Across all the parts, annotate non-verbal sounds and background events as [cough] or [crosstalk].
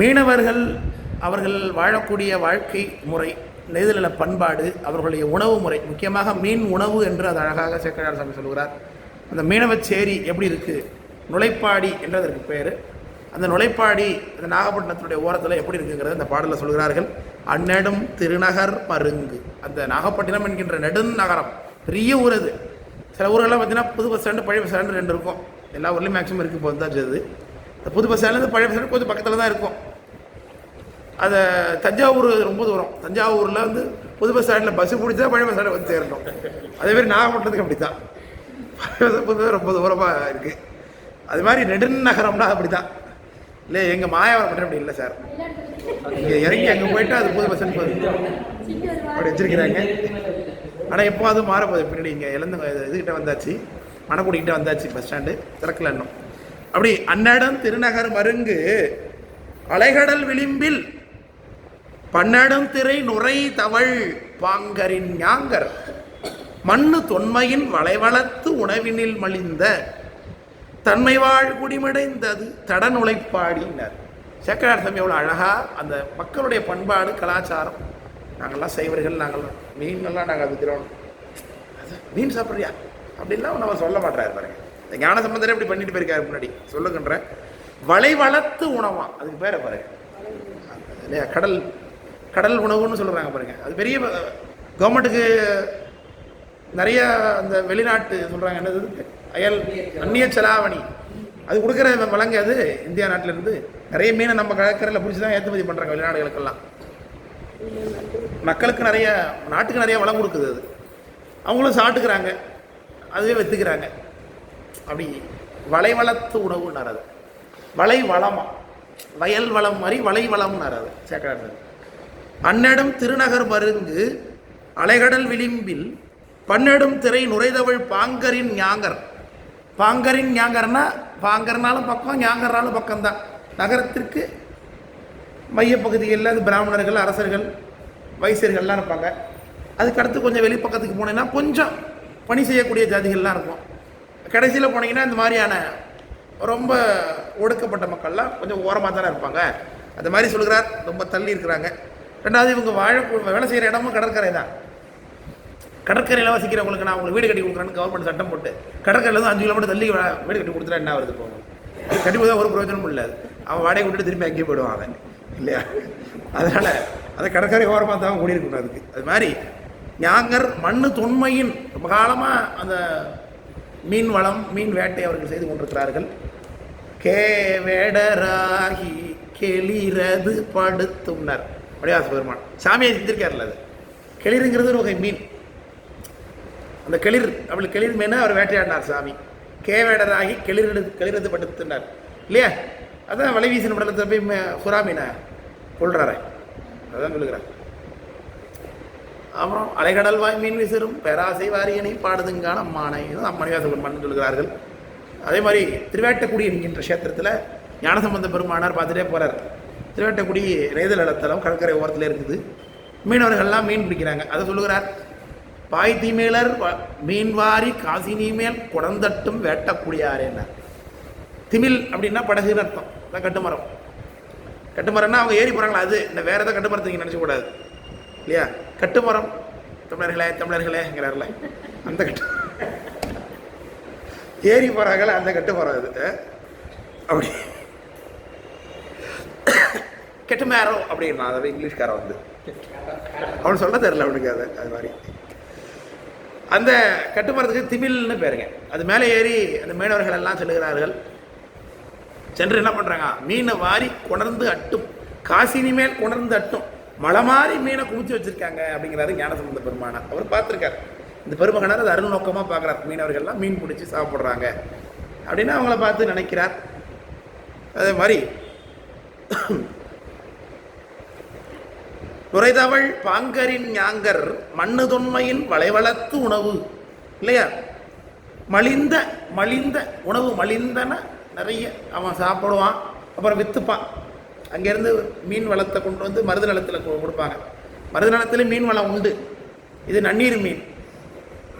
மீனவர்கள் அவர்கள் வாழக்கூடிய வாழ்க்கை முறை நெய்தலின பண்பாடு அவர்களுடைய உணவு முறை முக்கியமாக மீன் உணவு என்று அது அழகாக சேக்கரார் சாமி சொல்கிறார் அந்த மீனவச்சேரி எப்படி இருக்குது நுழைப்பாடி என்று அதற்கு பேர் அந்த நுழைப்பாடி அந்த நாகப்பட்டினத்துடைய ஓரத்தில் எப்படி இருக்குங்கிறத இந்த பாடலில் சொல்கிறார்கள் அந்நெடும் திருநகர் மருங்கு. அந்த நாகப்பட்டினம் என்கின்ற நெடுநகரம் பெரிய ஊர் அது. சில ஊரெல்லாம் பார்த்தீங்கன்னா புது பஸ் ஸ்டாண்டு பழைய பஸ் ஸ்டாண்டு ரெண்டு இருக்கும். எல்லா ஊர்லேயும் மேக்ஸிமம் இருக்குது இப்போ தான் செய்யுது புது பஸ் ஸ்டாண்ட்லேருந்து பழைய பஸ் ஸ்டாண்டு கொஞ்சம் பக்கத்தில் தான் இருக்கும். அதை தஞ்சாவூர் ரொம்ப தூரம். தஞ்சாவூரில் வந்து புது பஸ் ஸ்டாண்டில் பஸ்ஸு பிடிச்சா பழைய பஸ் ஸ்டாண்டு வந்து சேரணும். அதேமாரி நாகப்பட்டினத்துக்கு அப்படி தான் பழைய புது ரொம்ப தூரமாக இருக்குது அது மாதிரி நெடுநகரம்னா அப்படி தான் இல்லை எங்கள் மாயாவரம் அப்படி இல்லை சார் இங்கே இறங்கி அங்கே போயிட்டு அது புது பஸ்ஸுன்னு போகுது அப்படி வச்சிருக்கிறாங்க. ஆனால் எப்போ அது மாறப்போகுது பின்னாடி இங்கே இழந்த இதுகிட்ட வந்தாச்சு. மணக்குடிக்கிட்ட வந்தாச்சு பஸ் ஸ்டாண்டு திறக்கல இன்னும். அப்படி அன்னடம் திருநகர் மருங்கு அலைகடல் விளிம்பில் பன்னடம் திரை நுரை தவள் பாங்கரின் ஞாங்கர் மண்ணு தொன்மையின் வளைவளத்து உணவினில் மலிந்த தன்மை வாழ் குடிமடைந்தது தடன் உழைப்பாடினார் சேக்கரார் சாமி எவ்வளோ அழகாக அந்த மக்களுடைய பண்பாடு கலாச்சாரம். நாங்கள்லாம் சைவர்கள் நாங்கள் மீன்கள்லாம் நாங்கள் விற்கிறோம் அது மீன் சாப்பிட்றியா? அப்படின்லாம் நம்ம சொல்ல மாட்டாரு பாருங்க. ஞான சம்பந்தரே இப்படி பண்ணிட்டு போயிருக்காரு முன்னாடி. சொல்லுங்கன்ற வளை வளர்த்து உணவாம் அதுக்கு பேரை பாருங்க. இல்லையா? கடல் கடல் உணவுன்னு சொல்கிறாங்க பாருங்க. அது பெரிய கவர்மெண்ட்டுக்கு நிறைய அந்த வெளிநாட்டு சொல்கிறாங்க என்னது அயல் அந்நிய செலாவணி. அது கொடுக்குற வழங்க அது இந்தியா நாட்டிலேருந்து நிறைய மீனை நம்ம கடற்கரையில் பிடிச்சி தான் ஏற்றுமதி பண்ணுறாங்க வெளிநாடுகளுக்கெல்லாம். மக்களுக்கு நிறைய நாட்டுக்கு நிறைய வளம் கொடுக்குது அது. அவங்களும் சாப்பிட்டுக்கிறாங்க. அதுவே விற்றுக்கிறாங்க அப்படி வளைவளத்து உணவுன்னார் அது. வளை வளமா வயல் வளம் மாதிரி வளை வளம்னார் அது சேக்கரார் அன்னடம் திருநகர் மருங்கு அலைகடல் விளிம்பில் பன்னெடும் திரை நுரைதவள் பாங்கரின் ஞாங்கர். பாங்கரின் ஞாங்கர்னா பாங்கர்னாலும் பக்கம் ஞாங்கர்னாலும் பக்கம்தான். நகரத்திற்கு மையப்பகுதிகளில் அது பிராமணர்கள் அரசர்கள் வைசியர்கள்லாம் இருப்பாங்க. அதுக்கடுத்து கொஞ்சம் வெளிப்பக்கத்துக்கு போனேன்னா கொஞ்சம் பணி செய்யக்கூடிய ஜாதிகள்லாம் இருக்கும். கடைசியில் போனீங்கன்னா இந்த மாதிரியான ரொம்ப ஒடுக்கப்பட்ட மக்கள்லாம் கொஞ்சம் ஓரமாக தானே இருப்பாங்க. அந்த மாதிரி சொல்கிறார் ரொம்ப தள்ளி இருக்கிறாங்க. ரெண்டாவது இவங்க வாழ வேலை செய்கிற இடமும் கடற்கரை தான். கடற்கரையில் வசிக்கிறவங்களுக்கு நான் உங்களுக்கு வீடு கட்டி கொடுக்குறேன்னு கவர்மெண்ட் சட்டம் போட்டு கடற்கரையில் தான் அஞ்சு கிலோமீட்டர் தள்ளி வீடு கட்டி கொடுத்துட்டா என்ன வருது போகும் கண்டிப்பாக தான் ஒரு பிரயோஜனமும் இல்லை. அவன் வாடகை விட்டுட்டு திரும்பி அங்கேயே போயிடுவான் அவன். இல்லையா? அதனால் அதை கடற்கரை ஓரமாக தான் கூடியிருக்கணும் அதுக்கு. அது மாதிரி ஞாங்கர் மண்ணு தொன்மையின் ரொம்ப காலமாக அந்த மீன் வளம் மீன் வேட்டை அவர்கள் செய்து கொண்டிருக்கிறார்கள். கே வேடராகி கெளிரது படுத்தும்னர் அப்படியாச பெருமான் சாமியை செஞ்சிருக்காருல்ல அது. கெளிருங்கிறது ஒரு வகை மீன். அந்த கிளிர் அப்படி கிளிர் மீனை அவர் வேட்டையாடினார் சாமி. கேவேடராகி கிளிரடு கிளிரது படுத்துனார் இல்லையா? அதான் வலை வீசின படலத்தில் போய் சுறாமீனை மீனை கொள்றாரு அதான் சொல்லுகிறார். அப்புறம் அலைகடல் வாய் மீன் விசிறும் பேராசை வாரியனை பாடுதுங்கான அம்மானை இது அம்மனிவாச சொல்கிறார்கள். அதே மாதிரி திருவேட்டக்குடி என்கின்ற கஷேத்திரத்தில் ஞானசம்பந்த பெருமானார் பார்த்துட்டே போகிறார் திருவேட்டக்குடி ரேதல் இடத்தலம் கடற்கரை ஓரத்தில் இருக்குது. மீனவர்கள்லாம் மீன் பிடிக்கிறாங்க. அதை சொல்லுகிறார் பாய் தீமேலர் வ- மீன் வாரி காசினி மேல் குடந்தட்டும் வேட்டக்கூடியாரேன்னார் திமில் அப்படின்னா படகுன்னு அர்த்தம். அதான் கட்டுமரம். கட்டுமரம்னா அவங்க ஏறி போகிறாங்களா அது இந்த வேறு எதாவது கட்டுமரத்தை நீங்கள் நினச்சக்கூடாது இல்லையா? கட்டுமரம். தமிழர்களே தமிழர்களேங்கிறார்ல அந்த கட்டு ஏறி போகிறாங்களே அந்த கட்டுமரம் அது அப்படி. கெட்டுமேரோ அப்படின்னா அதாவது இங்கிலீஷ்கார வந்து. அவன் சொல்ல தெரியல அவனுக்கு அது அது மாதிரி. அந்த கட்டுமரத்துக்கு திமில்னு பேருங்க. அது மேலே ஏறி அந்த மீனவர்கள் எல்லாம் செல்லுகிறார்கள். சென்று என்ன பண்ணுறாங்க மீனை வாரி கொணர்ந்து அட்டும். காசினி மேல் கொணர்ந்து அட்டும். மலை மாதிரி மீனை குமிச்சு வச்சிருக்காங்க அப்படிங்கிறாரு ஞானசம்பந்த பெருமானார். அவர் பார்த்துருக்காரு. இந்த பெருமகனார் அது அருள் நோக்கமாக பார்க்குறார். மீனவர்கள்லாம் மீன் பிடிச்சி சாப்பிட்றாங்க. அப்படின்னு அவங்கள பார்த்து நினைக்கிறார். அதே மாதிரி நுரைதவள் பாங்கரின் ஞாங்கர் மண்ணு தொன்மையின் வளைவளத்து உணவு. இல்லையா? மலிந்த மலிந்த உணவு மலிந்தன நிறைய அவன் சாப்பிடுவான். அப்புறம் விற்றுப்பான் அங்கேருந்து மீன் வளத்தை கொண்டு வந்து மருது நிலத்தில் கொ- கொடுப்பாங்க. மருது நிலத்துலேயும் மீன் வளம் உண்டு. இது நன்னீர் மீன்.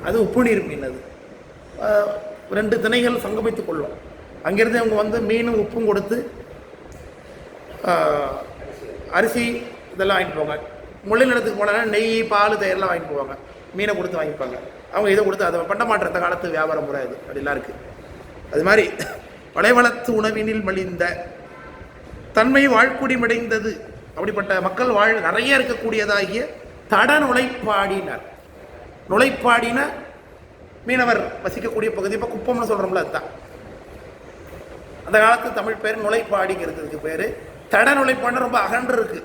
அது உப்பு நீர் மீன் அது. ரெண்டு திணைகள் சங்கமித்துக் கொள்ளும். அங்கேருந்து அவங்க வந்து மீனும் உப்பும் கொடுத்து அரிசி இதெல்லாம் வாங்கிட்டு போவாங்க. முள்ளு நிலத்துக்கு போனாங்கன்னா நெய் பால் தயிரெல்லாம் வாங்கிட்டு போவாங்க. மீனை கொடுத்து வாங்கிப்பாங்க. அவங்க இதை கொடுத்து அதை பண்ண மாட்டேற காலத்து வியாபார முறை இது அப்படிலாம் இருக்குது அது மாதிரி வளைவளத்து உணவினில் மலிந்த தன்மை வாழ்க்குடிமடைந்தது. அப்படிப்பட்ட மக்கள் வாழ் நிறைய இருக்கக்கூடியதாகிய தட நுழைப்பாடினர் நுழைப்பாடின மீனவர் வசிக்கக்கூடிய பகுதி இப்போ குப்பம்னு சொல்கிறோம்ல அதுதான். அந்த காலத்து தமிழ் பேர் நுழைப்பாடிங்கிறதுக்கு பேர். தட நுழைப்பாடு ரொம்ப அகன்று இருக்கு.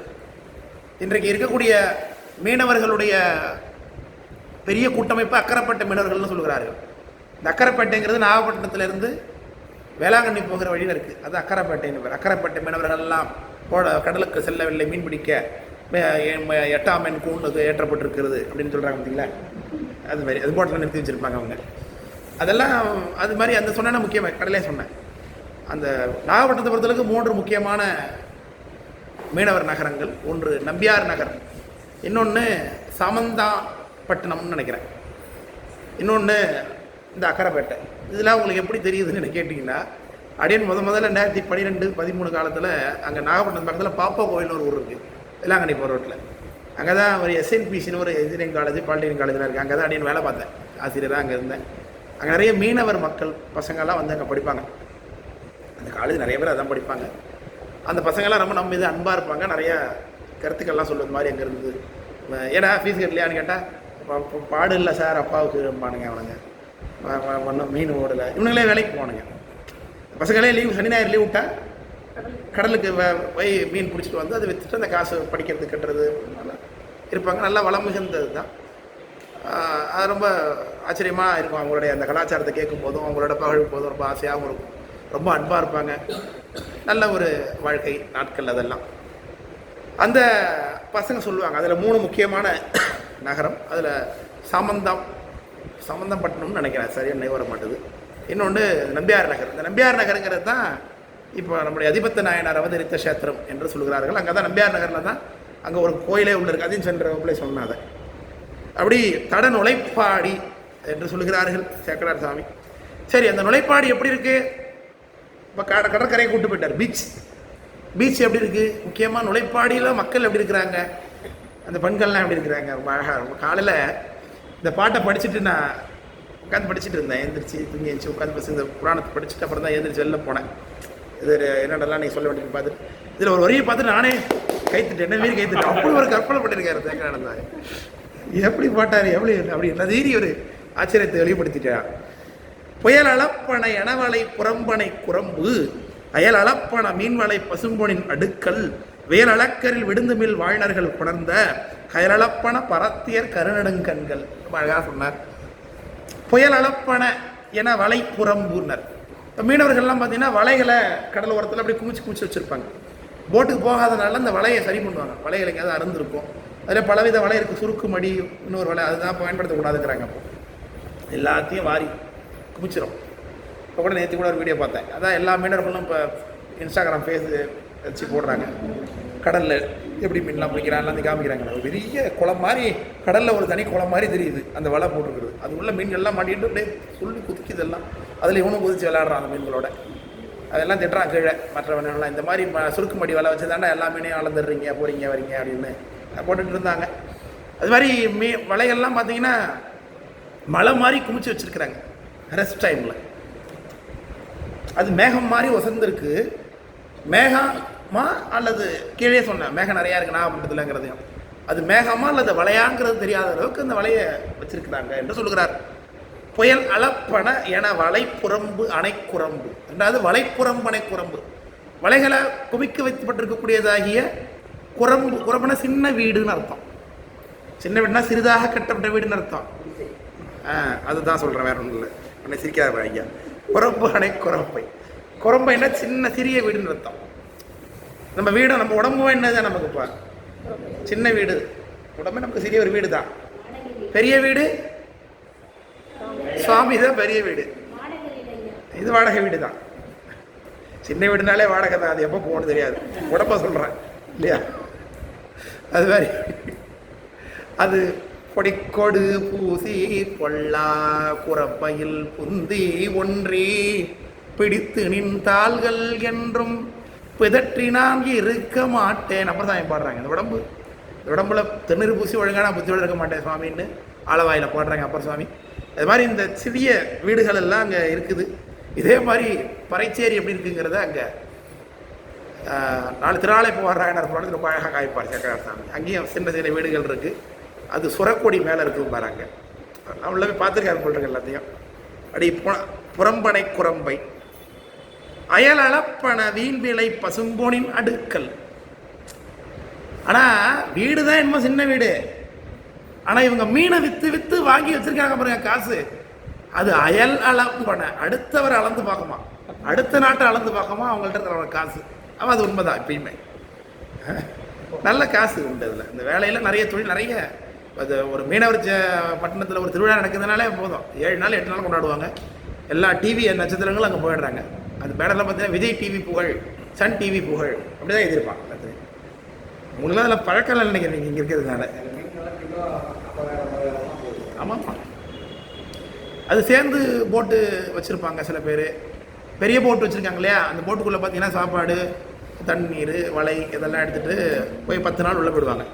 இன்றைக்கு இருக்கக்கூடிய மீனவர்களுடைய பெரிய கூட்டமைப்பு அக்கரைப்பட்ட மீனவர்கள்னு சொல்கிறார்கள் இந்த அக்கரைப்பேட்டைங்கிறது நாகப்பட்டினத்திலிருந்து வேளாங்கண்ணி போகிற வழியில் இருக்குது அது அக்கரைப்பேட்டைன்னு பேர் அக்கரைப்பேட்டை மீனவர்கள் எல்லாம் போட கடலுக்கு செல்லவில்லை மீன் பிடிக்க எட்டாம் எண் கூண்டுக்கு ஏற்றப்பட்டிருக்கிறது அப்படின்னு சொல்கிறாங்க பார்த்தீங்களா அது மாதிரி அது போட்டில் நிறுத்தி வச்சுருப்பாங்க அவங்க. அதெல்லாம் அது மாதிரி அந்த சொன்னேன்னா முக்கியமாக கடலே சொன்னேன். அந்த நாகப்பட்டினத்தை பொறுத்தளவுக்கு மூன்று முக்கியமான மீனவர் நகரங்கள். ஒன்று நம்பியார் நகர் இன்னொன்று சாமந்தாப்பட்டினம்னு நினைக்கிறேன். இன்னொன்று இந்த அக்கரைப்பேட்டை. இதெல்லாம் உங்களுக்கு எப்படி தெரியுதுன்னு என்ன கேட்டிங்கன்னா அடியன் முத முதல்ல ரெண்டாயிரத்தி பன்னிரெண்டு பதிமூணு காலத்தில் அங்கே நாகப்பட்டினம் பக்கத்தில் பாப்பா கோயில்னு ஒரு ஊர் இருக்குது வேளாங்கண்ணி போகிற ரோட்டில் அங்கே தான் ஒரு எஸ்என்பிசின்னு ஒரு இன்ஜினியரிங் காலேஜ் பாலிடெக்னிக் காலேஜில் இருக்குது அங்கே தான் அடியன் வேலை பார்த்தேன். ஆசிரியராக அங்கே இருந்தேன். அங்கே நிறைய மீனவர் மக்கள் பசங்கள்லாம் வந்து அங்கே படிப்பாங்க. அந்த காலேஜ் நிறைய பேர் அதான் படிப்பாங்க. அந்த பசங்கள்லாம் ரொம்ப நம்ம இது அன்பாக இருப்பாங்க. நிறைய கருத்துக்கள்லாம் சொல்லுறது மாதிரி அங்கே இருந்தது. ஏன்னா ஏடா ஃபீஸ் கட்டலையான்னு கேட்டால் பாடு இல்லை சார் அப்பாவுக்கு பானுங்க அவனுங்க. ஒன்றும் மீன் ஓடலை. இவனுங்களே வேலைக்கு போனுங்க பசங்களே லீவ் சனி ஞாயிறு லீவ் விட்டா கடலுக்கு வ- போய் மீன் பிடிச்சிட்டு வந்து அதை விற்றுட்டு அந்த காசு படிக்கிறது கட்டுறது நல்லா இருப்பாங்க. நல்லா வளம் மிகுந்தது தான் அது ரொம்ப ஆச்சரியமாக இருக்கும். அவங்களுடைய அந்த கலாச்சாரத்தை கேட்கும் போதும் அவங்களோட பகழும் போதும் ரொம்ப ஆசையாகவும் இருக்கும். ரொம்ப அன்பாக இருப்பாங்க. நல்ல ஒரு வாழ்க்கை நாட்கள் அதெல்லாம். அந்த பசங்க சொல்லுவாங்க அதில் மூணு முக்கியமான நகரம். அதில் சாமந்தம் சம்மந்தப்பட்டணும்னு நினைக்கிறேன். சரியா நினைவு வர மாட்டேது இன்னொன்று நம்பியார் நகர். இந்த நம்பியார் நகருங்கிறது தான் இப்போ நம்முடைய அதிபத்த நாயனார் அவதரித்த கஷேத்திரம் என்று சொல்கிறார்கள். அங்கே தான் நம்பியார் நகரில் தான் அங்கே ஒரு கோயிலே உள்ள இருக்குது அதையும் சென்ற வகுப்பிலே சொன்னேன் அதை. அப்படி தட நுழைப்பாடி என்று சொல்கிறார்கள் சேக்கடார் சாமி. சரி அந்த நுழைப்பாடி எப்படி இருக்குது இப்போ கட கடற்கரையை கூட்டு போயிட்டார். பீச் பீச் எப்படி இருக்குது முக்கியமாக நுழைப்பாடியில் மக்கள் எப்படி இருக்கிறாங்க? அந்த பெண்கள்லாம் எப்படி இருக்கிறாங்க? ரொம்ப அழகாக ரொம்ப காலையில் இந்த பாட்டை படிச்சுட்டு நான் உட்காந்து படிச்சுட்டு இருந்தேன். எந்திரிச்சு தூங்கி எழுந்துச்சு உட்காந்து படிச்சு இந்த புராணத்தை படிச்சுட்டு அப்புறம் தான் எந்திரிச்சு வெளில போனேன். இது என்னடெல்லாம் நீங்கள் சொல்ல வேண்டியது பார்த்துட்டு இதில் ஒரு வரியை பார்த்துட்டு நானே கைத்துட்டேன் என்ன மீறி கைத்துட்டேன் அப்படி ஒரு கற்பனை பண்ணியிருக்காரு தேங்காய் தான் எப்படி பாட்டார்? எப்படி அப்படி நதீரி ஒரு ஆச்சரியத்தை வெளிப்படுத்திட்டார் புயல் அளப்பனை எனவலை புறம்பனை குரம்பு அயல் அளப்பன மீன்வலை பசும்பொனின் அடுக்கல் வேல் அளக்கரில் விடுந்துமில் வாழ்நர்கள் புணர்ந்த கயலப்பன பரத்தியர் கருநடுங்கண்கள். ரொம்ப அழகாக சொன்னார். புயல் அளப்பன என வலை புறம்புனர் இப்போ மீனவர்கள்லாம் பார்த்தீங்கன்னா வலைகளை கடல் ஓரத்தில் அப்படி குமிச்சு குமிச்சு வச்சுருப்பாங்க. போட்டுக்கு போகாதனால அந்த வலையை சரி பண்ணுவாங்க. வலைகள் எங்கேயாவது அறுந்துருக்கும். அதில் பலவித வலை இருக்குது சுருக்கு மடி இன்னொரு வலை அதுதான் பயன்படுத்தக்கூடாதுங்கிறாங்க அப்போ. எல்லாத்தையும் வாரி குமிச்சிடும் இப்போ கூட நேற்று கூட ஒரு வீடியோ பார்த்தேன். அதான் எல்லா மீனவர்களும் இப்போ இன்ஸ்டாகிராம் ஃபேஸ் வச்சு போடுறாங்க. கடலில் எப்படி மீன்லாம் பிடிக்கிறான் எல்லாத்தையும் காமிக்கிறாங்க. ஒரு பெரிய குளம் மாதிரி கடலில் ஒரு தனி குளம் மாதிரி தெரியுது அந்த வலை போட்டுருக்குது அது உள்ள மீன்கள்லாம் மாட்டிட்டு அப்படியே சொல்லி குதிக்குது எல்லாம். அதில் இவனும் குதிச்சு விளையாடுறான் அந்த மீன்களோட. அதெல்லாம் திட்டுறான் கீழே மற்ற இந்த மாதிரி ம- சுருக்கு மடி வலை வச்சு தாண்டா எல்லா மீனையும் அளந்துடுறீங்க போகிறீங்க வரீங்க அப்படின்னு போட்டுட்டு இருந்தாங்க. அது மாதிரி மீ வலைகள்லாம் பார்த்தீங்கன்னா மலை மாதிரி குமிச்சு வச்சிருக்கிறாங்க ரெஸ்ட் டைமில் அது மேகம் மாதிரி வசந்திருக்கு மேகம் அல்லது கீழே சொன்னேன் மேகம் நிறையா இருக்கு நாகப்பட்டினத்துலங்கிறதையும் அது மேகமா அல்லது வலையாங்கிறது தெரியாத அளவுக்கு அந்த வலையை வச்சிருக்கிறாங்க என்று சொல்லுகிறார். புயல் அளப்பன என வலைப்புறம்பு அணைக்குரம்பு ரெண்டாவது வலைப்புறம்பு அணைக்குரம்பு வலைகளை குவிக்க வைக்கப்பட்டிருக்கக்கூடியதாகிய குரம்பு குரம்புனா சின்ன வீடுன்னு அர்த்தம். சின்ன வீடுனா சிறிதாக கட்டப்பட்ட வீடுன்னு அர்த்தம். ஆ அதுதான் சொல்கிறேன் வேற ஒன்றும் இல்லை. உன்னை சிரிக்காத ஐயா குரம்பு அணை குரம்பை குரம்பைனா சின்ன சிறிய வீடுன்னு அர்த்தம். நம்ம வீடு நம்ம உடம்பு என்னதான் நமக்கு இப்போ? சின்ன வீடு. உடம்பு நமக்கு சிறிய ஒரு வீடு தான் பெரிய வீடு? சுவாமி தான் பெரிய வீடு. இது வாடகை வீடு தான் சின்ன வீடுனாலே வாடகை தான். அது எப்போ போகணும் தெரியாது. உடம்ப சொல்கிறேன் இல்லையா? அது மாதிரி. அது கொடிக்கொடு பூசி பொல்லா குறப்பையில் புந்தி ஒன்றி பிடித்து நின்றாள்கள் என்றும் பிதற்றினான் இருக்க மாட்டேன். அப்புறம் தான் பாடுறாங்க. இந்த உடம்பு இந்த உடம்புல திண்ணறு பூசி ஒழுங்கான புத்தியோடு இருக்க மாட்டேன் சுவாமின்னு ஆளவாயில் பாடுறாங்க அப்பர் சுவாமி. அது மாதிரி இந்த சிறிய வீடுகள் எல்லாம் அங்கே இருக்குது. இதே மாதிரி பறைச்சேரி எப்படி இருக்குங்கிறத அங்கே நாலு திருநாளை இப்போ வர்றாங்க ரொம்ப அழகாக காய்ப்பார் சேக்கரார் சாமி. அங்கேயும் சின்ன சின்ன வீடுகள் இருக்குது அது சுரக்கொடி மேலே இருக்கும் பாருங்க நான் உள்ளவே போய் பார்த்துருக்காரு போல் எல்லாத்தையும். அப்படி புற- புறம்பனை குரம்பை. அயல் வீண்விலை பசும்போனின் அடுக்கல். ஆனால் வீடு தான் என்னமோ சின்ன வீடு. ஆனால் இவங்க மீனை விற்று விற்று வாங்கி வச்சிருக்காங்க பாருங்க காசு. அது அயல் அளப்பன அடுத்தவரை அளந்து பார்க்குமா? அடுத்த நாட்டை அளந்து பார்க்குமா? அவங்கள்ட்ட இருக்கிற காசு. அவன் அது உண்மைதான் எப்பயுமே. நல்ல காசு உண்டு அதில். இந்த வேலையில் நிறைய தொழில் நிறைய. அது ஒரு மீனவர் பட்டணத்தில் ஒரு திருவிழா நடக்குதுனாலே போதும். ஏழு நாள் எட்டு நாள் கொண்டாடுவாங்க. எல்லா டிவி நட்சத்திரங்களும் அங்கே போயிடுறாங்க. அது பேனரில் பார்த்தீங்கன்னா விஜய் டிவி புகழ் சன் டிவி புகழ் அப்படி தான் எதிர்ப்பாங்க எல்லாத்துலையும். உங்களுக்கு அதில் பழக்கம் இல்லை நீங்கள் இங்கே இருக்கிறதுனால. ஆமாம்மா. அது சேர்ந்து போட்டு வச்சுருப்பாங்க சில பேர். பெரிய போட்டு வச்சுருக்காங்க இல்லையா? அந்த போட்டுக்குள்ளே பார்த்தீங்கன்னா சாப்பாடு தண்ணீர் வலை இதெல்லாம் எடுத்துகிட்டு போய் பத்து நாள் உள்ளே போயிடுவாங்க.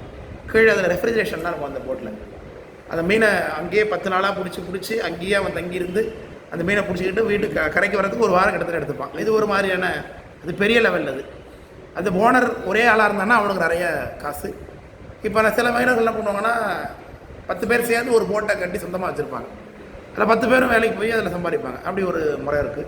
கீழே அதில் ரெஃப்ரிஜரேஷன்லாம் இருக்கும் அந்த போட்டில். அந்த மீனை அங்கேயே பத்து நாளாக பிடிச்சி பிடிச்சி அங்கேயே அவன் தங்கியிருந்து அந்த மீனை பிடிச்சிக்கிட்டு வீட்டுக்கு கரைக்கு வரதுக்கு ஒரு வாரம் கிட்டத்தட்ட எடுத்துப்பான். இது ஒரு மாதிரியான அது பெரிய லெவல் அது. அந்த ஓனர் ஒரே ஆளாக இருந்தான்னா அவனுக்கு நிறைய காசு. இப்போ நான் சில மீனவர்கள் என்ன பண்ணுவாங்கன்னா பத்து பேர் சேர்ந்து ஒரு போட்டை கட்டி சொந்தமாக வச்சுருப்பாங்க. அதில் பத்து பேரும் வேலைக்கு போய் அதில் சம்பாதிப்பாங்க. அப்படி ஒரு முறை இருக்குது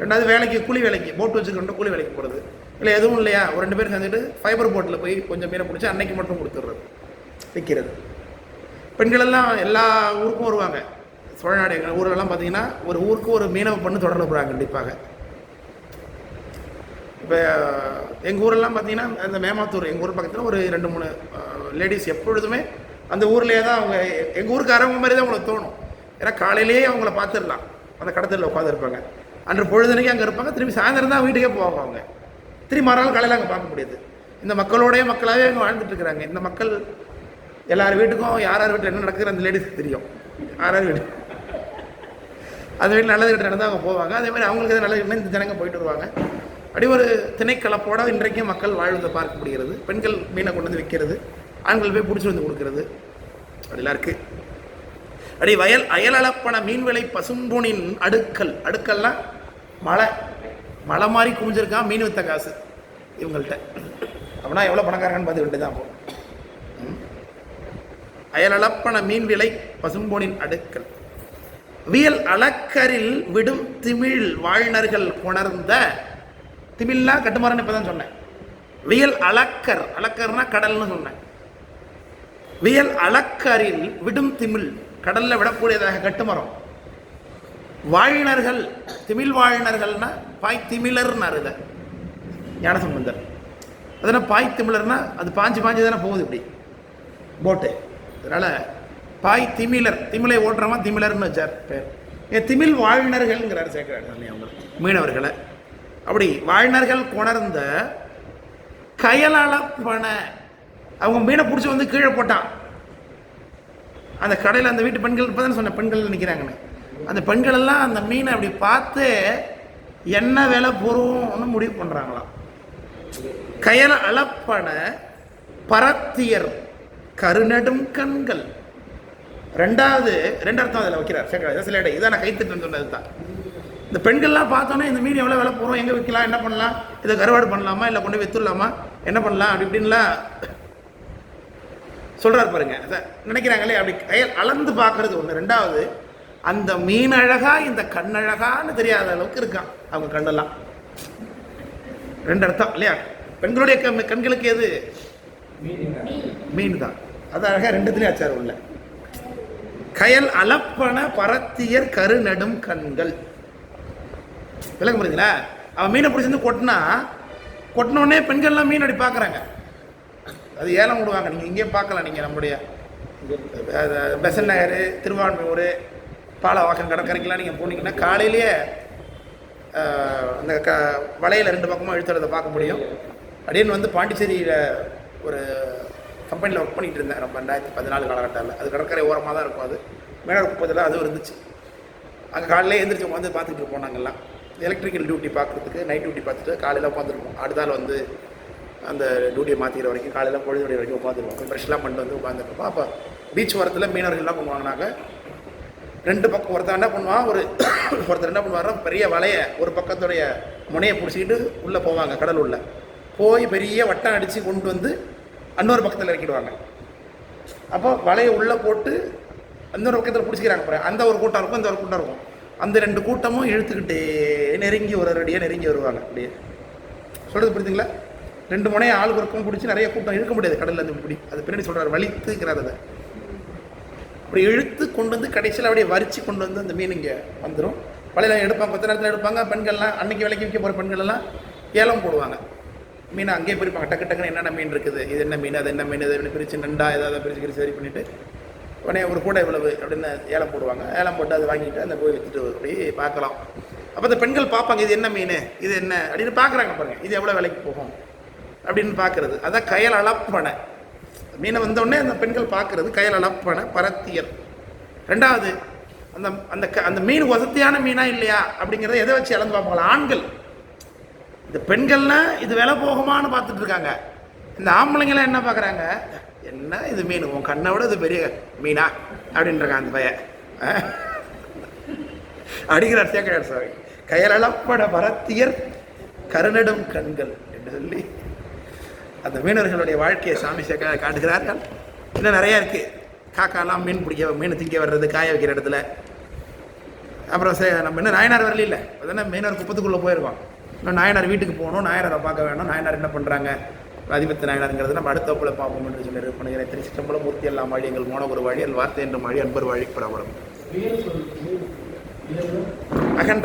ரெண்டாவது வேலைக்கு கூலி வேலைக்கு போட்டு வச்சுக்கிட்டு கூலி வேலைக்கு போகிறது இல்லை எதுவும் இல்லையா? ஒரு ரெண்டு பேரும் சேர்ந்துட்டு ஃபைபர் போட்டில் போய் கொஞ்சம் மீனை பிடிச்சி அன்னைக்கு மட்டும் கொடுத்துட்றது விற்கிறது பெண்கள் எல்லாம் எல்லா ஊருக்கும் வருவாங்க. சோழநாடு எங்கள் ஊரெல்லாம் பார்த்தீங்கன்னா ஒரு ஊருக்கு ஒரு மீனவ பண்ணு தொடர்ந்து போகிறாங்க கண்டிப்பாக. இப்போ எங்கள் ஊரெல்லாம் பார்த்தீங்கன்னா இந்த மேமாத்தூர் எங்கள் ஊர் பக்கத்தில் ஒரு ரெண்டு மூணு லேடிஸ் எப்பொழுதுமே அந்த ஊர்லேயே தான் அவங்க எங்கள் ஊருக்கு அரவங்க மாதிரி தான் அவங்களுக்கு தோணும். ஏன்னா காலையிலேயே அவங்கள பார்த்துடலாம். அந்த கடத்தலில் உட்காந்துருப்பாங்க அன்று பொழுதுனைக்கு அங்கே இருப்பாங்க. திரும்பி சாயந்தரம் தான் வீட்டுக்கே போவாங்க அவங்க. திரும்பி மறுநாள் காலையில் அங்கே பார்க்க முடியாது. இந்த மக்களோடைய மக்களாகவே அங்கே வாழ்ந்துட்டு இருக்கிறாங்க. இந்த மக்கள் எல்லார் வீட்டுக்கும் யார் யார் வீட்டில் என்ன நடக்குது அந்த லேடிஸ் தெரியும். யார் யார் வீட்டு அது வீட்டில் நல்லது கிட்ட நடந்தால் அவங்க போவாங்க. அதே மாதிரி அவங்களுக்கு எது நல்லது கிட்ட இந்த ஜனங்க போயிட்டு வருவாங்க. அப்படி ஒரு திணைக்கலப்போட இன்றைக்கும் மக்கள் வாழ்ந்து பார்க்க முடிகிறது. பெண்கள் மீனை கொண்டு வந்து விற்கிறது ஆண்கள் போய் பிடிச்சி வந்து கொடுக்கறது. அப்படிலாம் இருக்கு. அப்படி வயல் அயலளப்பன மீன் விலை பசும்பொனின் அடுக்கல். அடுக்கல்லாம் மழை. மழை மாதிரி குமிஞ்சிருக்கான் மீன் வித்த காசு. இவங்கள்ட்ட. அப்படின்னா எவ்வளோ பணக்காரங்கன்னு பார்த்துக்கிட்டு தான் போகும் அயலளப்பன மீன் விலை பசும்பொனின் அடுக்கல். வியல் அளக்கரில் விடும் திமிழ் வாழ்நர்கள் கொணர்ந்த திமிழ்னா கட்டுமரன்னு இப்போ தான் சொன்னேன். வியல் அலக்கர் அலக்கர்னா கடல்னு சொன்னேன். வியல் அலக்கரில் விடும் திமிழ் கடல்ல விடக்கூடியதாக கட்டுமரம். வாழினர்கள் திமிழ் வாழினர்கள்னா பாய் திமிழர்னு அருத ஞானசம்பந்தர் அதனால் பாய் திமிழர்னா அது பாஞ்சு பாஞ்சு தானே போகுது இப்படி. போட்டு. அதனால் பாய் திமிழர் திமிழை ஓட்டுறவன் திமிழர்னு வச்சார் பேர். திமிழ் வாழ்நர்கள்ங்கிறார் சேர்க்கிறார் தண்ணி மீனவர்களை. அப்படி வாழ்நர்கள் கொணர்ந்த கயலளப்பன. அவங்க மீனை பிடிச்சி வந்து கீழே போட்டான். அந்த கடையில் அந்த வீட்டு பெண்கள் இப்போ தானே சொன்ன பெண்கள் நிற்கிறாங்கன்னு அந்த பெண்கள் எல்லாம் அந்த மீனை அப்படி பார்த்து என்ன வேலை போகிறோம்னு முடிவு பண்ணுறாங்களாம் கயல அளப்பன பரத்தியர் கருநெடும் கண்கள். ரெண்டாவது ரெண்டு அர்த்தம் அதில் வைக்கிறார். சேகர் சில இடம் இதான் நான் கைத்தட்டு சொன்னது தான். இந்த பெண்கள்லாம் பார்த்தோன்னே இந்த மீன் எவ்வளோ விலை போகிறோம் எங்கே விற்கலாம் என்ன பண்ணலாம் இதை கருவாடு பண்ணலாமா இல்லை கொண்டு வித்துடலாமா என்ன பண்ணலாம் அப்படி இப்படின்லாம் சொல்கிறார் பாருங்க. நினைக்கிறாங்களே அப்படி கையில் அளந்து பார்க்கறது ஒன்று ரெண்டாவது அந்த மீன் அழகா இந்த கண் அழகான்னு தெரியாத அளவுக்கு இருக்கான் அவங்க கண்ணெல்லாம். ரெண்டு அர்த்தம் இல்லையா? பெண்களுடைய கண் கண்களுக்கு எது? மீன் தான். அது அழகா ரெண்டுத்துலேயும் அச்சார் உள்ள. கயல் அலப்பன பரத்தியர் கருநடும் கண்கள். விளக்க முடியுதுங்களா அவன் மீனை பிடிச்சிருந்து கொட்டினா கொட்டினோடனே பெண்கள்லாம் மீன் அடி பார்க்குறாங்க. அது ஏலம் விடுவாங்க. நீங்கள் இங்கேயே பார்க்கலாம் நீங்கள் நம்முடைய பெசன் நகர் திருவான்மையூர் பாலவாக்கம் கடற்கரைக்கெல்லாம் நீங்கள் போனீங்கன்னா காலையிலேயே அந்த க வலையில் ரெண்டு பக்கமாக இழுத்துறதை பார்க்க முடியும். அப்படின்னு வந்து பாண்டிச்சேரியில் ஒரு கம்பெனியில் ஒர்க் பண்ணிகிட்டு இருந்தேன். ரொம்ப ரெண்டாயிரத்தி பதினாலு காலகட்டத்தில் அது கடற்கரை ஓரமாக தான் இருக்கும் அது. மேலே குப்பத்தில் அதுவும் இருந்துச்சு. அங்கே காலையில் எழுந்திரிச்சு உட்காந்து பார்த்துட்டு இருப்போம் நாங்கள்லாம் எலக்ட்ரிக்கல் டியூட்டி பார்க்குறதுக்கு நைட் டியூட்டி பார்த்துட்டு காலையில் உட்காந்துருப்போம் அடுத்தால் வந்து அந்த டியூட்டியை மாற்றிக்கிற வரைக்கும் காலையில் பொழுதுடைய வரைக்கும் உட்காந்துருவோம் ஃப்ரெஷ்லாம் பண்ணிட்டு வந்து உட்காந்துருப்போம் அப்போ பீச் ஓரத்தில் மீனவர்கள்லாம் என்ன பண்ணுவாங்கனாக்க ரெண்டு பக்கம் ஒருத்தர் என்ன பண்ணுவான்? ஒரு [coughs] ஒருத்தர் என்ன பண்ணுவாருன்னா பெரிய வலையை ஒரு பக்கத்துடைய முனையை பிடிச்சிக்கிட்டு உள்ளே போவாங்க கடல் உள்ள போய் பெரிய வட்டம் அடித்து கொண்டு வந்து இன்னொரு பக்கத்தில் இறக்கிடுவாங்க. அப்போ வலையை உள்ளே போட்டு இன்னொரு பக்கத்தில் பிடிச்சிக்கிறாங்க பாரு. அந்த ஒரு கூட்டம் இருக்கும் இந்த ஒரு கூட்டம் இருக்கும். அந்த ரெண்டு கூட்டமும் இழுத்துக்கிட்டே நெருங்கி ஒரு ரெடியாக நெருங்கி வருவாங்க. அப்படியே. சொல்கிறது புரியுதுங்களா ரெண்டு முனையை ஆள் ஒருக்கும் பிடிச்சி நிறைய கூட்டம் இழுக்க முடியாது கடலில் இருந்து இப்படி. அது பின்னாடி சொல்கிறார் வலித்துக்கிறார் அதை. அப்படி இழுத்து கொண்டு வந்து கடைசியில் அப்படியே வரிச்சு கொண்டு வந்து அந்த மீன் இங்கே வந்துடும் வலையில் எடுப்பாங்க கொத்த நேரத்தில் எடுப்பாங்க பெண்கள்லாம் அன்னைக்கு விலைக்கு விற்க போகிற பெண்கள்லாம் ஏலம் போடுவாங்க. மீனை அங்கேயே பிரிப்பாங்க டக்கு டக்குன்னு என்னென்ன மீன் இருக்குது இது என்ன மீன் அது என்ன மீன் இது பிரித்து நண்டா ஏதாவது பிரித்து பிரித்து சரி பண்ணிவிட்டு உடனே ஒரு கூட இவ்வளவு அப்படின்னு ஏலம் போடுவாங்க. ஏலம் போட்டு அதை வாங்கிட்டு அந்த போய் விற்றுட்டு அப்படி பார்க்கலாம். அப்போ அந்த பெண்கள் பார்ப்பாங்க இது என்ன மீன் இது என்ன அப்படின்னு பார்க்குறாங்க பாருங்கள் இது எவ்வளோ விலைக்கு போகும் அப்படின்னு பார்க்குறது. அதான் கயல் அளப்பனை. மீனை வந்தோடனே அந்த பெண்கள் பார்க்குறது கயல் அளப்பனை பரத்தியல். ரெண்டாவது அந்த அந்த க- அந்த மீன் வசதியான மீனா இல்லையா அப்படிங்கிறத எதை வச்சு இழந்து பார்ப்பாங்களா ஆண்கள். இந்த பெண்கள்லாம் இது விலை போகுமான்னு பார்த்துட்டு இருக்காங்க. இந்த ஆம்பளைங்களாம் என்ன பார்க்குறாங்க? என்ன இது மீன்? உன் கண்ணை விட இது பெரிய மீனா? அப்படின்றாங்க அந்த பையன். அடிக்கிறார் சேக்கரார் சாமி கையலப்பட பரத்தியர் கருநடும் கண்கள் என்று சொல்லி அந்த மீனவர்களுடைய வாழ்க்கையை சாமி சேக்க காட்டுகிறார்கள். இன்னும் நிறையா இருக்குது காக்காலாம் மீன் பிடிக்க மீன் திங்க வர்றது காய வைக்கிற இடத்துல. அப்புறம் சே நம்ம இன்னும் நாயனார் வரல இல்லை. மீனவர் குப்பத்துக்குள்ளே போயிருக்கோம் இன்னும் நாயனார் வீட்டுக்கு போகணும். நாயனாரை பார்க்க வேணும். நாயனார் என்ன பண்ணுறாங்க அதிபத்த நாயனாருங்கிறது நம்ம அடுத்த வகுப்புல பார்ப்போம் என்று சொல்லி பண்ணுகிறேன் திருச்சிட்டம்பலம் மூர்த்தி எல்லாம் வழி எங்கள் மோன ஒரு வழி எல் வார்த்தை என்ற மொழி அன்பர் வழி பிரபலம் அகன்ற